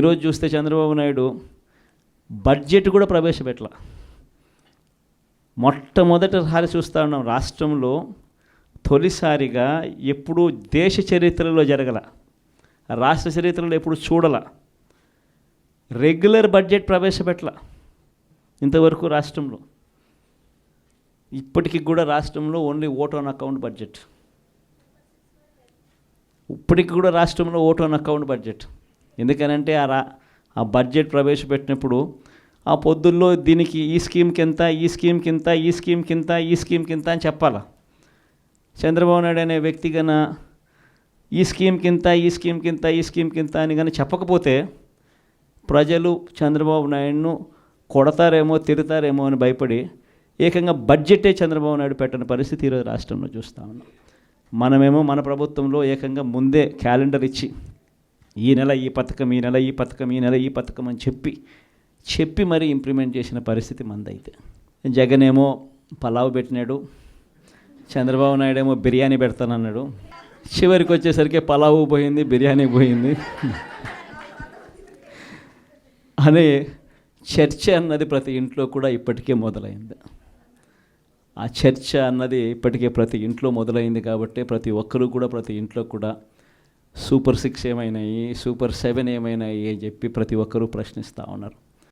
ఈరోజు చూస్తే చంద్రబాబు నాయుడు బడ్జెట్ కూడా ప్రవేశపెట్టల మొట్టమొదటిసారి చూస్తూ ఉన్నాం రాష్ట్రంలో తొలిసారిగా ఎప్పుడు దేశ చరిత్రలో జరగల రాష్ట్ర చరిత్రలో ఎప్పుడు చూడల రెగ్యులర్ బడ్జెట్ ప్రవేశపెట్టల ఇంతవరకు రాష్ట్రంలో. ఇప్పటికి కూడా రాష్ట్రంలో only vote on account budget. ఇప్పటికి కూడా రాష్ట్రంలో ఓట్ ఆన్ అకౌంట్ బడ్జెట్. ఎందుకనంటే ఆ ఆ బడ్జెట్ ప్రవేశపెట్టినప్పుడు ఆ పొద్దుల్లో దీనికి ఈ స్కీమ్కి ఎంత ఈ స్కీమ్కి కింద ఈ స్కీమ్కి కింద ఈ స్కీమ్కి కింద అని చెప్పాలా. చంద్రబాబు నాయుడు అనే వ్యక్తి కన్నా ఈ స్కీమ్కి కింద ఈ స్కీమ్కి కింద ఈ స్కీమ్కి కింద అని కానీ చెప్పకపోతే ప్రజలు చంద్రబాబు నాయుడును కొడతారేమో తిడతారేమో అని భయపడి ఏకంగా బడ్జెటే చంద్రబాబు నాయుడు పెట్టని పరిస్థితి ఈరోజు రాష్ట్రంలో చూస్తా ఉన్నాం. మనమేమో మన ప్రభుత్వంలో ఏకంగా ముందే క్యాలెండర్ ఇచ్చి ఈ నెల ఈ పథకం ఈ నెల ఈ పథకం ఈ నెల ఈ పథకం అని చెప్పి చెప్పి మరీ ఇంప్లిమెంట్ చేసిన పరిస్థితి మందైతే. జగన్ ఏమో పలావ్ పెట్టినాడు చంద్రబాబు నాయుడు ఏమో బిర్యానీ పెడతానన్నాడు. చివరికి వచ్చేసరికి పలావు పోయింది బిర్యానీ పోయింది. అనే చర్చ అన్నది ప్రతి ఇంట్లో కూడా ఇప్పటికే మొదలైంది. ఆ చర్చ అన్నది ఇప్పటికే ప్రతి ఇంట్లో మొదలైంది కాబట్టి ప్రతి ఒక్కరూ కూడా ప్రతి ఇంట్లో కూడా సూపర్ సిక్స్ ఏమైనాయి సూపర్ సెవెన్ ఏమైనాయి అని చెప్పి ప్రతి ఒక్కరూ ప్రశ్నిస్తూ ఉన్నారు.